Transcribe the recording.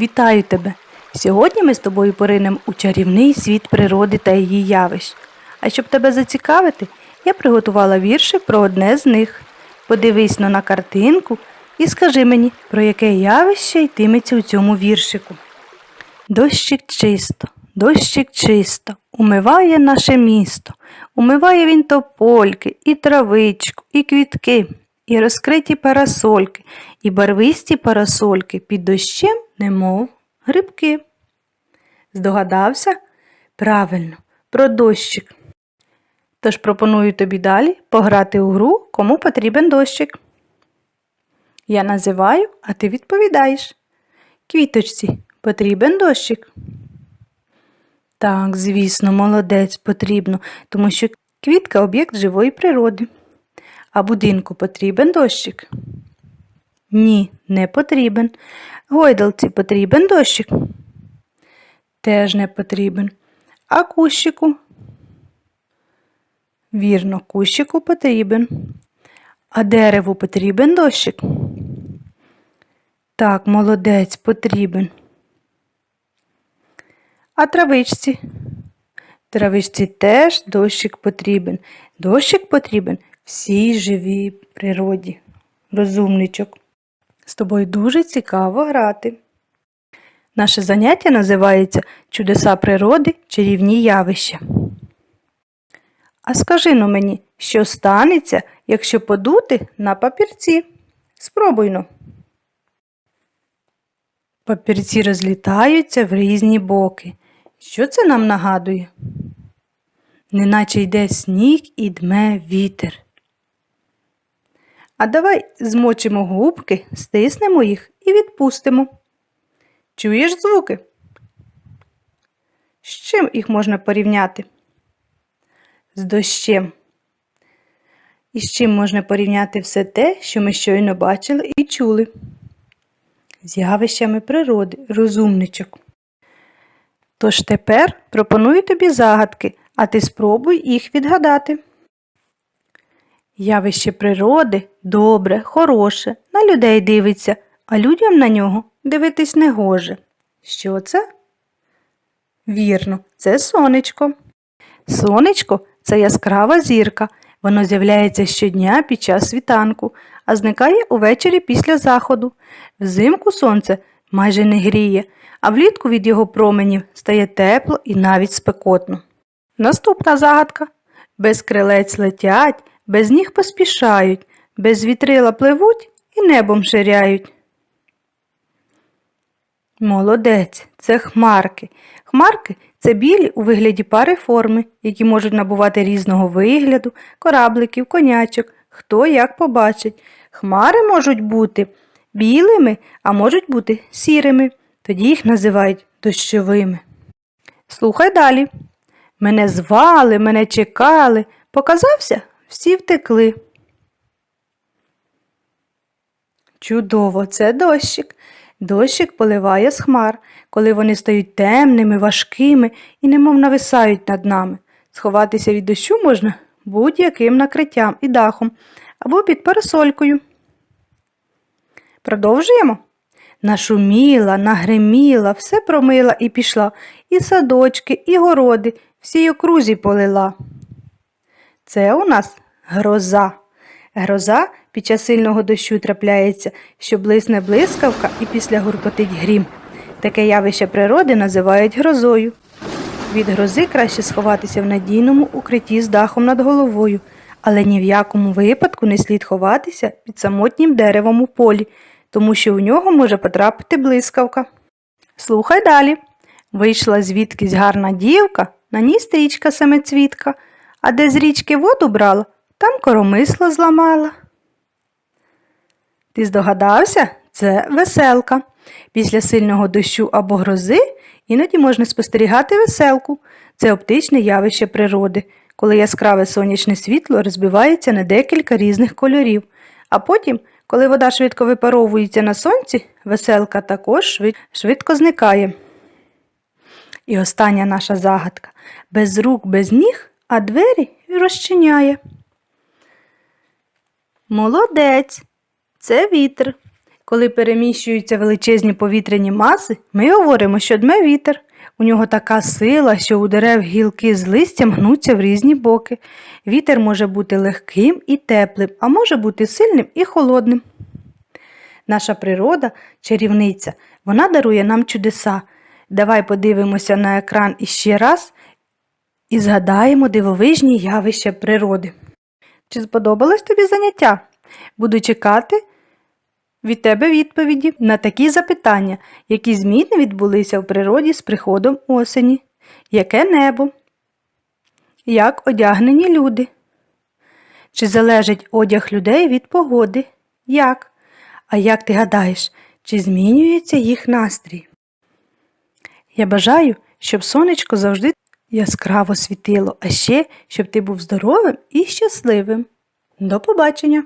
Вітаю тебе! Сьогодні ми з тобою поринемо у чарівний світ природи та її явищ. А щоб тебе зацікавити, я приготувала віршик про одне з них. Подивись но на картинку і скажи мені, про яке явище йтиметься у цьому віршику. Дощик чисто, дощик чисто, умиває наше місто, умиває він топольки, і травичку, і квітки, і розкриті парасольки, і барвисті парасольки під дощем, немов грибки. Здогадався? Правильно, про дощик. Тож пропоную тобі далі пограти у гру, кому потрібен дощик. Я називаю, а ти відповідаєш. Квіточці, потрібен дощик? Так, звісно, молодець потрібно, тому що квітка об'єкт живої природи. А будинку потрібен дощик? Ні, не потрібен. Гойдалці потрібен дощик? Теж не потрібен. А кущику? Вірно, кущику потрібен. А дереву потрібен дощик? Так, молодець, потрібен. А травичці? Травичці теж дощик потрібен. Дощик потрібен всій живій природі. Розумничок. З тобою дуже цікаво грати. Наше заняття називається Чудеса природи чарівні явища. А скажи ну мені, що станеться, якщо подути на папірці? Спробуйно. Папірці розлітаються в різні боки. Що це нам нагадує? Неначе йде сніг і дме вітер. А давай змочимо губки, стиснемо їх і відпустимо. Чуєш звуки? З чим їх можна порівняти? З дощем. І з чим можна порівняти все те, що ми щойно бачили і чули? З явищами природи, розумничок. Тож тепер пропоную тобі загадки, а ти спробуй їх відгадати. Явище природи добре, хороше, на людей дивиться, а людям на нього дивитись не гоже. Що це? Вірно, це сонечко. Сонечко це яскрава зірка. Воно з'являється щодня під час світанку, а зникає увечері після заходу. Взимку сонце майже не гріє, а влітку від його променів стає тепло і навіть спекотно. Наступна загадка. Без крилець летять, без ніг поспішають, без вітрила пливуть і небом ширяють. Молодець, це хмарки. Хмарки це білі у вигляді пари форми, які можуть набувати різного вигляду, корабликів, конячок, хто як побачить. Хмари можуть бути білими, а можуть бути сірими. Тоді їх називають дощовими. Слухай далі. Мене звали, мене чекали, показався, всі втекли. Чудово, це дощик. Дощик поливає з хмар, коли вони стають темними, важкими і немов нависають над нами. Сховатися від дощу можна будь-яким накриттям і дахом або під парасолькою. Продовжуємо. Нашуміла, нагриміла, все промила і пішла, і садочки, і городи, всій окрузі полила. Це у нас гроза. Гроза під час сильного дощу трапляється, що блисне блискавка і після гуркотить грім. Таке явище природи називають грозою. Від грози краще сховатися в надійному укритті з дахом над головою, але ні в якому випадку не слід ховатися під самотнім деревом у полі, тому що в нього може потрапити блискавка. Слухай далі. Вийшла звідкись гарна дівка, на ній стрічка семицвітка, а де з річки воду брала, там коромисло зламала. Ти здогадався? Це веселка. Після сильного дощу або грози іноді можна спостерігати веселку. Це оптичне явище природи, коли яскраве сонячне світло розбивається на декілька різних кольорів, а потім, коли вода швидко випаровується на сонці, веселка також швидко зникає. І остання наша загадка без рук, без ніг, а двері розчиняє. Молодець, це вітер. Коли переміщуються величезні повітряні маси, ми говоримо, що дме вітер. У нього така сила, що у дерев гілки з листям гнуться в різні боки. Вітер може бути легким і теплим, а може бути сильним і холодним. Наша природа чарівниця, вона дарує нам чудеса. Давай подивимося на екран іще раз і згадаємо дивовижні явища природи. Чи сподобалось тобі заняття? Буду чекати від тебе відповіді на такі запитання, які зміни відбулися в природі з приходом осені, яке небо, як одягнені люди, чи залежить одяг людей від погоди, як? А як ти гадаєш, чи змінюється їх настрій? Я бажаю, щоб сонечко завжди яскраво світило, а ще, щоб ти був здоровим і щасливим. До побачення!